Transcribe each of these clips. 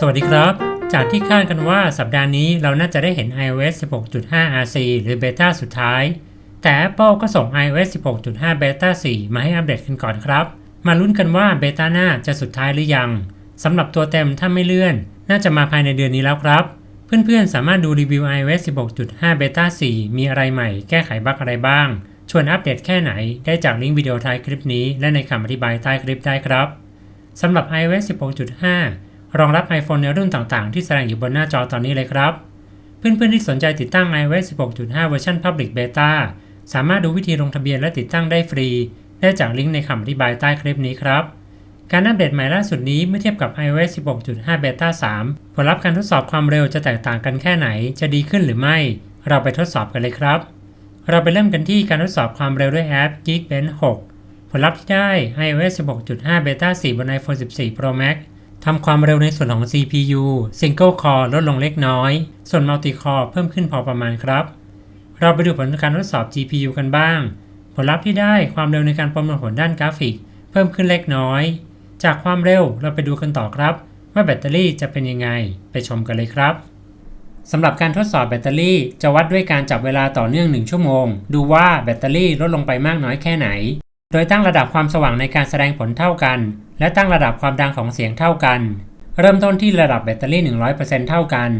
สวัสดีครับ จากที่คาดกันว่าสัปดาห์นี้เราน่าจะได้เห็น iOS 16.5 RC หรือเบต้าสุดท้าย แต่ Apple ก็ส่ง iOS 16.5 Beta 4 มาให้อัปเดตกันก่อนครับ มาลุ้นกันว่าเบต้าหน้าจะสุดท้ายหรือยังสำหรับตัวเต็มถ้าไม่เลื่อน น่าจะมาภายในเดือนนี้แล้วครับ เพื่อนๆ สามารถดูรีวิว iOS 16.5 Beta 4 มีอะไรใหม่ แก้ไขบั๊กอะไรบ้าง ชวนอัปเดตแค่ไหน ได้จากลิงก์วิดีโอท้ายคลิปนี้ และในคำอธิบายใต้คลิปได้ครับสำหรับ iOS 16.5 รองรับ iPhone ในรุ่นต่างๆ ที่แสดงอยู่บนหน้าจอตอนนี้เลยครับ เพื่อนๆที่สนใจติดตั้ง iOS 16.5 เวอร์ชัน Public Beta สามารถดูวิธีลงทะเบียนและติดตั้งได้ฟรี ได้จากลิงก์ในคำอธิบายใต้คลิปนี้ครับ การอัปเดตใหม่ล่าสุดนี้เมื่อเทียบกับ iOS 16.5 Beta 3 ผลลัพธ์การทดสอบความเร็วจะแตกต่างกันแค่ไหน จะดีขึ้นหรือไม่ เราไปทดสอบกันเลยครับ เราไปเริ่มกันที่การทดสอบความเร็วด้วยแอป Geekbench 6 ผลลัพธ์ที่ได้ iOS 16.5 Beta 4 บน iPhone 14 Pro Max ทำความเร็วในส่วนของ CPU Single Core ลดลงเล็กน้อย ส่วน Multi Core เพิ่มขึ้นพอประมาณครับ เราไปดูผลการทดสอบ GPU กันบ้าง ผลลัพธ์ที่ได้ความเร็วในการประมวลผลด้านกราฟิก เพิ่มขึ้นเล็กน้อย จากความเร็วเราไปดูกันต่อครับ ว่าแบตเตอรี่จะเป็นยังไง ไปชมกันเลยครับสำหรับการทดสอบแบตเตอรี่ จะวัดด้วยการจับเวลาต่อเนื่อง 1 ชั่วโมง ดูว่าแบตเตอรี่ลดลงไปมากน้อยแค่ไหน โดยตั้งระดับความสว่างในการแสดงผลเท่ากัน และตั้งระดับความดังของเสียงเท่ากัน เริ่มต้นที่ระดับแบตเตอรี่ 100%เท่ากัน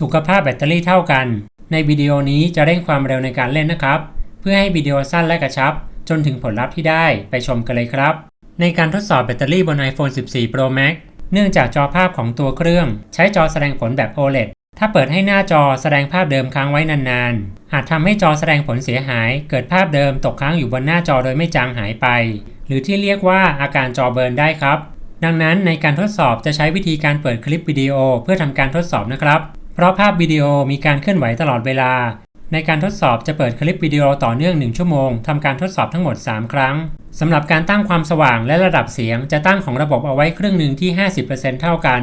สุขภาพแบตเตอรี่เท่ากัน ในวิดีโอนี้จะเร่งความเร็วในการเล่นนะครับ เพื่อให้วิดีโอสั้นและกระชับ จนถึงผลลัพธ์ที่ได้ไปชมกันเลยครับ ในการทดสอบแบตเตอรี่บน iPhone 14 Pro Max เนื่องจากจอภาพของตัวเครื่อง ใช้จอแสดงผลแบบ OLED ถ้าเปิดให้หน้าจอแสดงภาพเดิมค้างไว้นานๆ อาจทำให้จอแสดงผลเสียหาย เกิดภาพเดิมตกค้างอยู่บนหน้าจอโดยไม่จางหายไป หรือที่เรียกว่าอาการจอเบิร์นได้ครับ ดังนั้นในการทดสอบจะใช้วิธีการเปิดคลิปวิดีโอเพื่อทำการทดสอบนะครับ เพราะภาพวิดีโอมีการเคลื่อนไหวตลอดเวลา ในการทดสอบจะเปิดคลิปวิดีโอต่อเนื่อง 1 ชั่วโมงทำการทดสอบทั้งหมด 3 ครั้งสำหรับการตั้งความสว่างและระดับเสียงจะตั้งของระบบเอาไว้ครึ่งหนึ่งที่ 50%เท่ากัน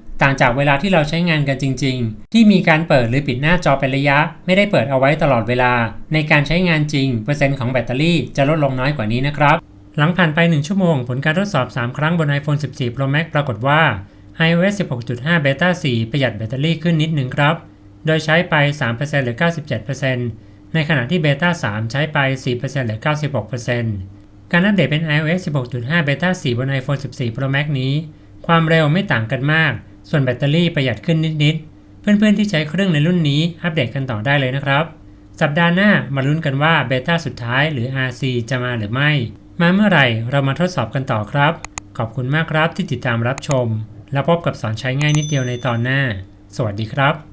ต่างจากเวลาที่เราใช้งานกันจริง ๆ ที่มีการเปิดหรือปิดหน้าจอเป็นระยะ ไม่ได้เปิดเอาไว้ตลอดเวลา ในการใช้งานจริง เปอร์เซ็นต์ของแบตเตอรี่จะลดลงน้อยกว่านี้นะครับ หลังผ่านไป 1 ชั่วโมง ผลการทดสอบ 3 ครั้งบน iPhone 14 Pro Max ปรากฏว่า iOS 16.5 Beta 4 ประหยัดแบตเตอรี่ขึ้นนิดหนึ่งครับ โดยใช้ไป 3%หรือ 97%ในขณะที่ Beta 3 ใช้ไป 4%หรือ 96%การอัปเดตเป็น iOS 16.5 Beta 4 บน iPhone 14 Pro Max นี้ ความเร็วไม่ต่างกันมาก ส่วนแบตเตอรี่ประหยัดขึ้นนิดๆ เพื่อนๆที่ใช้เครื่องในรุ่นนี้อัปเดตกันต่อได้เลยนะครับ สัปดาห์หน้ามาลุ้นกันว่าเบต้าสุดท้ายหรือ RC จะมาหรือไม่ มาเมื่อไหร่เรามาทดสอบกันต่อครับ ขอบคุณมากครับที่ติดตามรับชม แล้วพบกับสอนใช้ง่ายนิดเดียวในตอนหน้า สวัสดีครับ